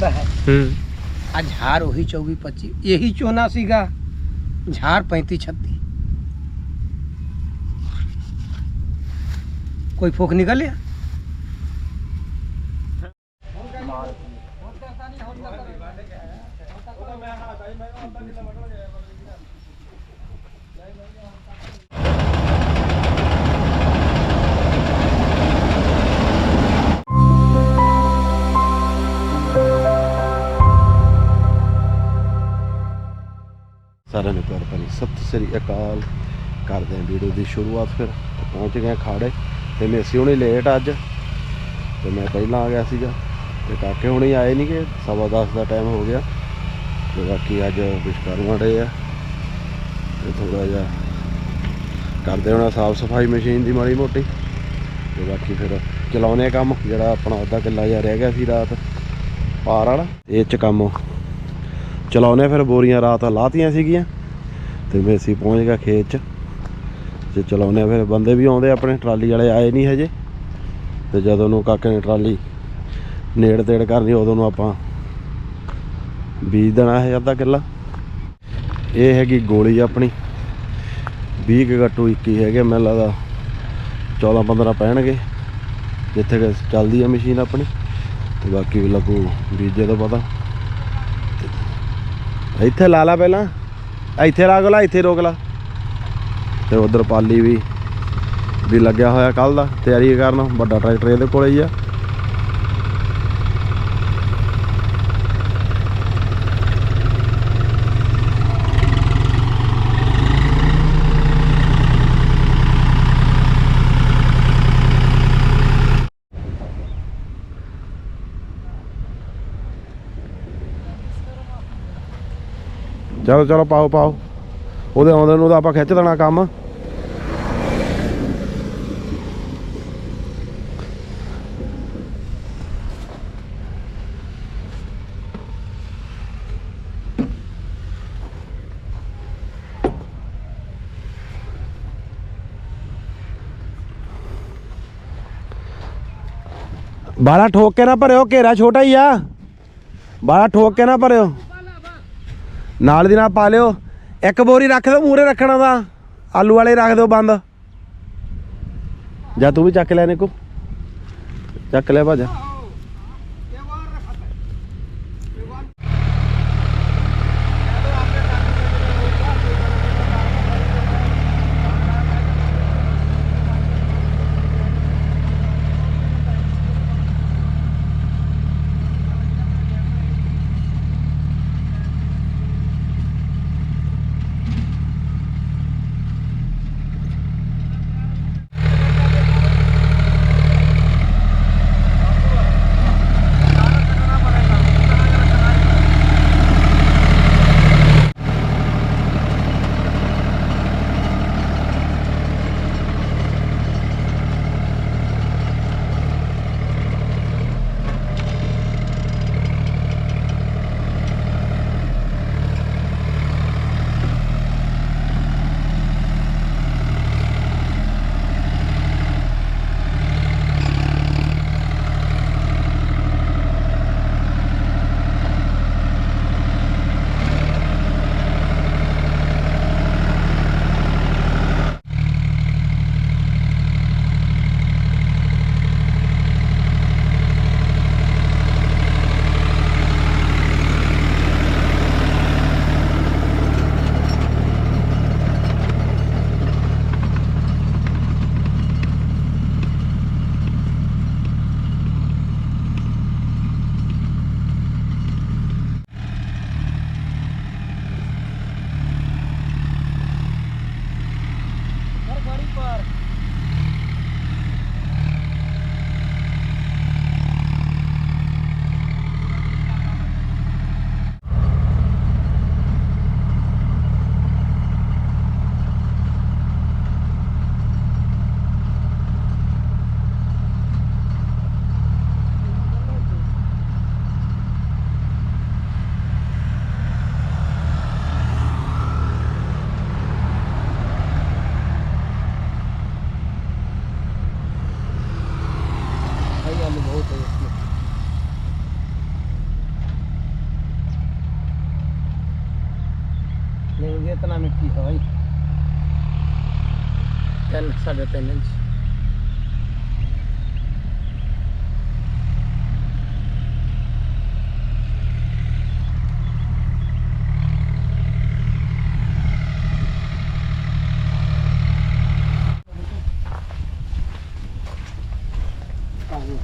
ਲੱਗਦਾ ਹੈ ਹੂੰ ਆ ਝਾੜ ਉਹੀ 24 25 ਇਹੀ ਚੋਨਾ ਸੀਗਾ ਝਾੜ 35 36 ਕੋਈ ਫੋਕ ਨਿਕਲਿਆ ਸਤਿ ਸ੍ਰੀ ਅਕਾਲ। ਕਰਦੇ ਹਾਂ ਵੀਡੀਓ ਦੀ ਸ਼ੁਰੂਆਤ ਫਿਰ। ਪਹੁੰਚ ਗਏ ਖਾੜੇ। ਤੇ ਮੇਸੀ ਹੁਣੇ ਲੇਟ ਅੱਜ। ਤੇ ਮੈਂ ਪਹਿਲਾਂ ਆ ਗਿਆ ਸੀਗਾ। ਤੇ ਕਾਕੇ ਹੁਣੇ ਆਏ ਨਹੀਂ ਕਿ ਸਵਾ ਦਸ ਦਾ ਟਾਈਮ ਹੋ ਗਿਆ। ਤੇ ਬਾਕੀ ਅੱਜ ਵਿਸ਼ਕਾਰੂ ਆੜੇ ਆ। ਤੇ ਥੋੜਾ ਜਿਹਾ ਕਰਦੇ ਹੋਣਾ ਸਾਫ਼ ਸਫ਼ਾਈ ਮਸ਼ੀਨ ਦੀ ਮਾੜੀ ਮੋਟੀ। ਤੇ ਬਾਕੀ ਫਿਰ ਚਲਾਉਨੇ ਆ ਕੰਮ। ਜਿਹੜਾ ਆਪਣਾ ਅੱਧਾ ਕਿੱਲਾ ਜਿਹਾ ਰਹਿ ਗਿਆ ਸੀ ਰਾਤ। ਪਾਰ ਵਾਲਾ। ਇਹ ਚ ਕੰਮ। ਚਲਾਉਨੇ ਫਿਰ ਬੋਰੀਆਂ ਰਾਤ ਲਾਤੀਆਂ ਸੀਗੀਆਂ। ਤੇ ਮੇਸੀ ਪਹੁੰਚ ਗਿਆ ਖੇਤ ਚ। ਤੇ ਚਲਾਉਨੇ ਫਿਰ ਬੰਦੇ ਵੀ ਆਉਂਦੇ ਆਪਣੇ ਟਰਾਲੀ ਵਾਲੇ ਆਏ ਨਹੀਂ ਹਜੇ। ਤੇ ਜਦੋਂ ਨੂੰ ਕਾਕੇ ਨੇ ਟਰਾਲੀ ਨੇੜ ਤੇੜ ਕਰਨੀ, ਉਦੋਂ ਨੂੰ ਆਪਾਂ ਬੀਜ ਦੇਣਾ ਹੈ ਅੱਧਾ ਕਿੱਲਾ। ਇਹ ਹੈਗੀ ਗੋਲੀ ਆਪਣੀ। 20 ਕੁ ਗੱਟੂ 21 ਹੈਗੇ, ਮੈਨੂੰ ਲੱਗਦਾ 14 15 ਪੈਣਗੇ, ਜਿੱਥੇ ਕਿ ਚੱਲਦੀ ਹੈ ਮਸ਼ੀਨ ਆਪਣੀ। ਤੇ ਬਾਕੀ ਵੀ ਲੱਗੂ ਬੀਜੇ ਤੋਂ ਪਤਾ। ਇੱਥੇ ਲਾ ਲਾ ਪਹਿਲਾਂ। ਇੱਥੇ ਲਾ ਲਾ, ਇੱਥੇ ਰੋਕ ਲਾ। ਤੇ ਉਧਰ ਪਾਲੀ ਵੀ ਵੀ ਲੱਗਿਆ ਹੋਇਆ ਕੱਲ ਦਾ, ਤਿਆਰੀ ਕਰਨ, ਵੱਡਾ ਟਰੈਕਟਰ ਇਹਦੇ ਕੋਲੇ ਹੀ ਆ। ਚਲੋ ਚਲੋ, ਪਾਓ ਪਾਓ। ਉਹਦੇ ਆਉਂਦੇ ਨੂੰ ਤਾਂ ਆਪਾਂ ਖਿੱਚ ਦੇਣਾ ਕੰਮ। ਬਾਲਾ ਠੋਕ ਕੇ ਨਾ ਭਰਿਓ, ਘੇਰਾ ਛੋਟਾ ਹੀ ਆ। ਬਾਲਾ ਠੋਕ ਕੇ ਨਾ ਭਰਿਓ। ਨਾਲ ਦੀ ਨਾਲ ਪਾ ਲਿਓ। ਇੱਕ ਬੋਰੀ ਰੱਖ ਦਿਓ ਮੂਰੇ ਰੱਖਣਾ ਦਾ ਆਲੂ ਵਾਲੇ ਰੱਖ ਦਿਓ ਬੰਦ। ਜਾਂ ਤੂੰ ਵੀ ਚੱਕ ਲੈ ਨਿਕੋ। ਚੱਕ ਲੈ ਭਾਜਾ। ਨੂੰ ਬਹੁਤ ਹੈ इसमें नहीं ये इतना मिट्टी है भाई ਤਿੰਨ ਸਾਢੇ ਤਿੰਨ ਇੰਚ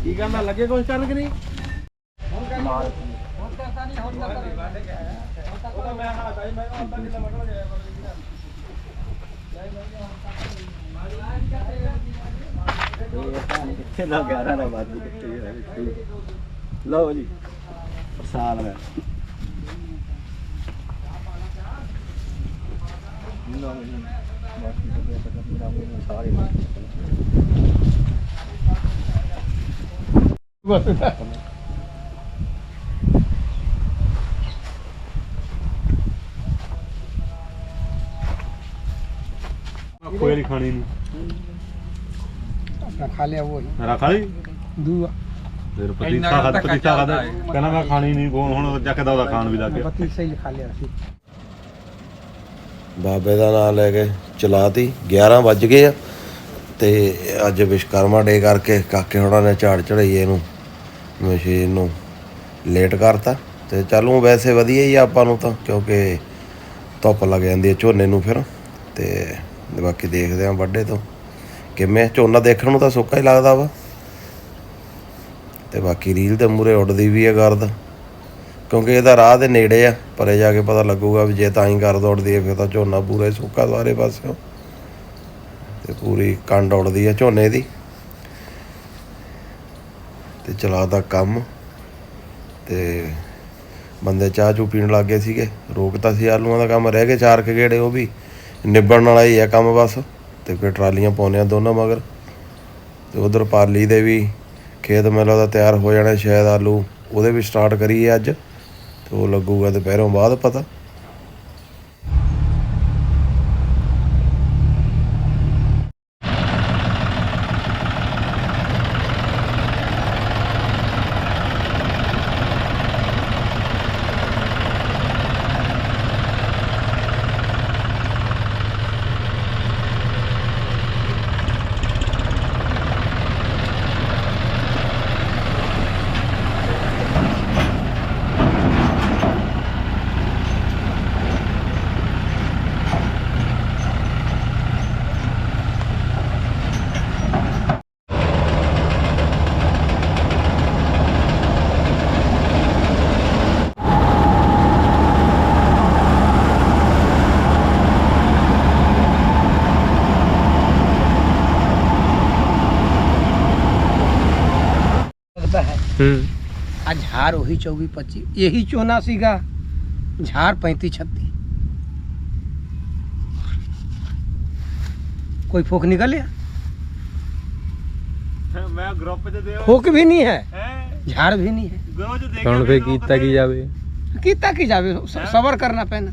ਕੀ ਕਹਿੰਦਾ ਲੱਗੇ ਕੁਝ ਕਰਨ ਕਿ ਨਹੀਂ? ਕਿੱਥੇ ਦਾ 11 ਦਾ ਬਾਤ ਕਿੱਥੇ ਹੈ ਲਓ ਜੀ ਸਾਲ ਹੈ। ਲਓ ਜੀ, ਬਾਕੀ ਸਭ ਤੱਕ ਪੂਰਾ ਸਾਰੇ ਕੋਈ ਨਹੀਂ ਖਾਣੀ ਨਹੀਂ अपना खा लिया वो ही ਰੱਖ ਲਈ दूआ ਫਿਰ ਪਤੀਸਾ ਖਾ ਪਤੀਸਾ ਖਾ ਕਹਿੰਦਾ ਮੈਂ ਖਾਣੀ ਨਹੀਂ ਹੁਣ ਹੁਣ ਜਾ ਕੇ ਦਾ ਉਹਦਾ ਖਾਣ ਵੀ ਲੱਗ ਗਿਆ बत्तीस से ही खा लिया ਸੀ ਬਾਬੇ ਦਾ ਨਾਮ ਲੈ ਕੇ ਚਲਾਤੀ 11 ਵੱਜ ਗਏ ਆ ਤੇ ਅੱਜ ਵਿਸ਼ਕਰਮਾ ਡੇ ਕਰਕੇ ਕਾਕੇ ਹੋਣਾ ਨੇ ਝਾੜ ਚੜਾਈਏ ਨੂੰ ਮਸ਼ੀਨ ਨੂੰ ਲੇਟ ਕਰਤਾ ਤੇ ਚੱਲੂ ਵੈਸੇ ਵਧੀਆ ਹੀ ਆ ਆਪਾਂ ਨੂੰ ਤਾਂ, ਕਿਉਂਕਿ ਧੁੱਪ ਲੱਗ ਜਾਂਦੀ ਹੈ ਝੋਨੇ ਨੂੰ ਫਿਰ, ਤੇ ਬਾਕੀ ਦੇਖਦੇ ਆ ਵੱਡੇ ਤੋਂ ਕਿਵੇਂ ਝੋਨਾ ਦੇਖਣ ਨੂੰ ਤਾਂ ਸੁੱਕਾ ਹੀ ਲੱਗਦਾ ਵਾ। ਤੇ ਬਾਕੀ ਰੀਲ ਦੇ ਮੂਰੇ ਉੱਡਦੀ ਵੀ ਆ ਗਰਦ, ਕਿਉਂਕਿ ਇਹਦਾ ਰਾਹ ਦੇ ਨੇੜੇ ਆ, ਪਰੇ ਜਾ ਕੇ ਪਤਾ ਲੱਗੂਗਾ ਵੀ ਜੇ ਤਾਂ ਹੀ ਗਰਦ ਉੱਡਦੀ ਹੈ ਫਿਰ ਤਾਂ ਝੋਨਾ ਪੂਰਾ ਹੀ ਸੁੱਕਾ ਸਾਰੇ ਪਾਸਿਓਂ। ਤੇ ਪੂਰੀ ਕੰਡ ਉੱਡਦੀ ਆ ਝੋਨੇ ਦੀ। ਚਲਾ ਚਲਾਦਾ ਕੰਮ ਤੇ ਬੰਦੇ ਚਾਹ ਚੂ ਪੀਣ ਲੱਗ ਗਏ ਸੀਗੇ। ਰੋਕਤਾ ਸੀ ਆਲੂਆਂ ਦਾ ਕੰਮ, ਰਹਿ ਗਏ ਚਾਰ ਕੁ ਗੇੜੇ ਉਹ ਵੀ। ਨਿਬੜਨ ਵਾਲਾ ਹੀ ਆ ਕੰਮ ਬਸ ਤੇ ਫਿਰ ਟਰਾਲੀਆਂ ਪਾਉਂਦੇ ਆ ਦੋਨਾਂ ਮਗਰ। ਤੇ ਉਧਰ ਪਾਲੀ ਦੇ ਵੀ ਖੇਤ ਮੇਲਾ ਦਾ ਤਿਆਰ ਹੋ ਜਾਣਾ ਸ਼ਾਇਦ ਆਲੂ, ਉਹਦੇ ਵੀ ਸਟਾਰਟ ਕਰੀਏ ਅੱਜ। ਤੇ ਉਹ ਲੱਗੂਗਾ ਦੁਪਹਿਰੋਂ ਬਾਅਦ ਪਤਾ। झार वही चौबीस पच्चीस यही चोना सीगा झार पैंतीस छत्तीस। कोई फोक निकल गया? फोक भी नहीं है? झार भी नहीं है। गीता की जावे? गीता की जावे सबर करना पैना।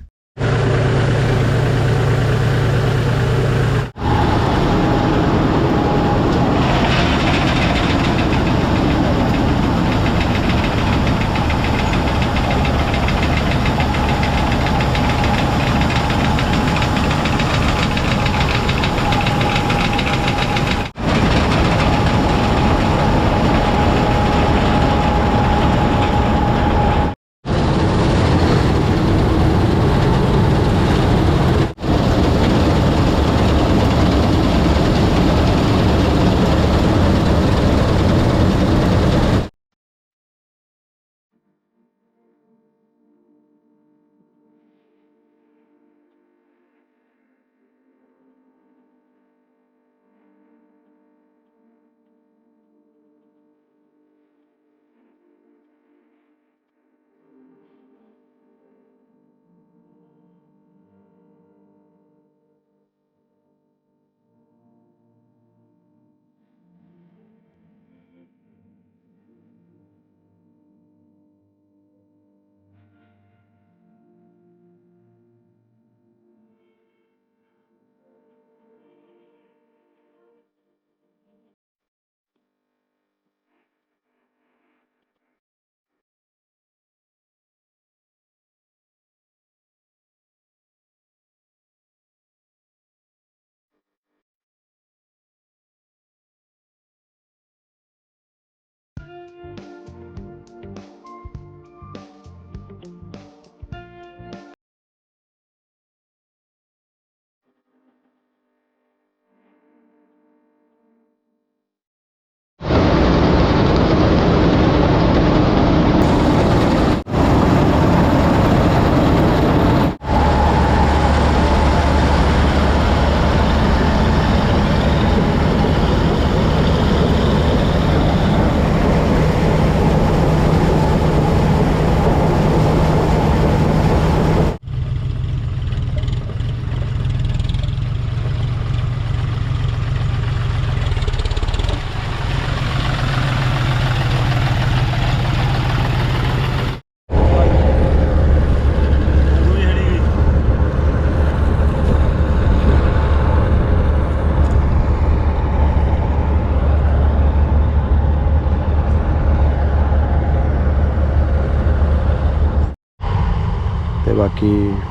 ਬਾਕੀ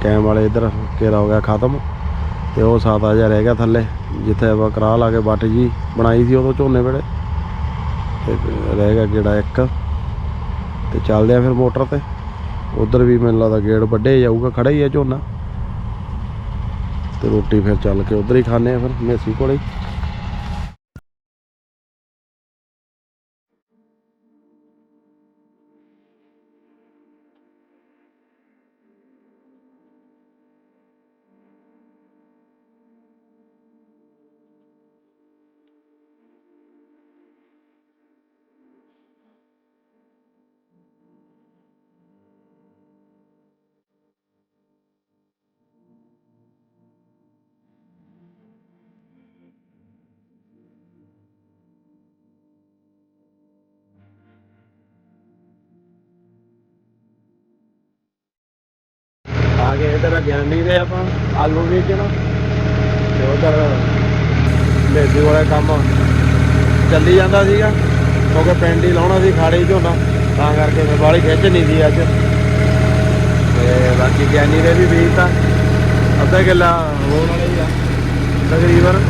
ਕੈਮ ਵਾਲੇ ਇਧਰ ਘੇਰਾ ਹੋ ਗਿਆ ਖਤਮ ਤੇ ਉਹ 7000 ਰਹਿ ਗਿਆ ਥੱਲੇ, ਜਿੱਥੇ ਆਪਾਂ ਕਰਾ ਲਾ ਕੇ ਬੱਟ ਜੀ ਬਣਾਈ ਸੀ ਉਦੋਂ ਝੋਨੇ ਵੇਲੇ। ਤੇ ਰਹਿ ਗਿਆ ਗੇੜਾ ਇੱਕ। ਤੇ ਚੱਲਦੇ ਆ ਫਿਰ ਮੋਟਰ ਤੇ। ਉਧਰ ਵੀ ਮੈਨੂੰ ਲੱਗਦਾ ਗੇੜ ਵੱਡੇ ਜਾਊਗਾ, ਖੜਾ ਹੀ ਆ ਝੋਨਾ। ਤੇ ਰੋਟੀ ਫਿਰ ਚੱਲ ਕੇ ਉਧਰ ਹੀ ਖਾਣੇ ਆ ਫਿਰ, ਮੇਸੀ ਕੋਲੇ ਹੀ। ਆ ਗਏ ਇਧਰ ਗਿਆਨੀ ਦੇ ਆਪਾਂ, ਆਲੂ ਵੇਚਣ ਤੇ। ਉਧਰ ਮੇਦੀ ਵਾਲਾ ਕੰਮ ਚੱਲੀ ਜਾਂਦਾ ਸੀਗਾ, ਕਿਉਂਕਿ ਪਿੰਡ ਹੀ ਲਾਉਣਾ ਸੀ ਖਾੜੇ ਝੋਨਾ ਤਾਂ ਕਰਕੇ ਫਿਰ ਬਾਹਲੀ ਖਿੱਚ ਨਹੀਂ ਸੀ ਅੱਜ। ਤੇ ਬਾਕੀ ਗਿਆਨੀ ਦੇ ਵੀ ਬੀਜ ਤਾਂ, ਅੱਧਾ ਕਿੱਲਾ ਹੋਣ ਵਾਲਾ ਹੀ ਆ, ਤਕਰੀਬਨ।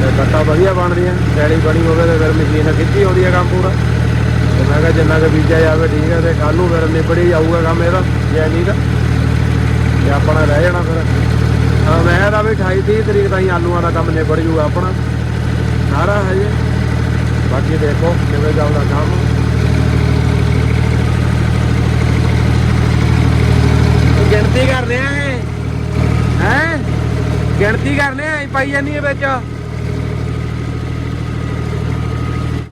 ਤੇ ਕੱਟਾ ਵਧੀਆ ਬਣ ਰਹੀਆਂ ਡੈਲੀ ਬਣੀ ਹੋਵੇ ਤੇ ਫਿਰ ਮਸ਼ੀਨ ਖਿੱਚੀ ਆਉਂਦੀ ਆ ਕੰਮ ਪੂਰਾ। ਤੇ ਮੈਂ ਕਿਹਾ ਜਿੰਨਾ ਕੁ ਬੀਜਿਆ ਜਾਵੇ ਠੀਕ ਹੈ ਤੇ ਕੱਲ ਨੂੰ ਫਿਰ ਨਿਬੜੀ ਜਾਊਗਾ ਕੰਮ ਇਹਦਾ ਗਿਆਨੀ ਦਾ। ਤੇ ਆਪਣਾ ਰਹਿ ਜਾਣਾ ਫਿਰ। ਹਾਂ ਮੈਂ ਤਾਂ ਵੀ 28 30 ਤਰੀਕ ਤਾਈਂ ਆਲੂਆਂ ਦਾ ਕੰਮ ਨਿਬੜ ਜੂਗਾ ਆਪਣਾ। ਸਾਰਾ ਹਜੇ। ਬਾਕੀ ਦੇਖੋ ਕਿਵੇਂ ਚੱਲਦਾ ਕੰਮ। ਗਿਣਤੀ ਕਰਦੇ ਆ ਹੈ? ਗਿਣਤੀ ਕਰਨੇ ਆ ਪਾਈ ਜਾਨੀ ਹੈ ਵਿੱਚ।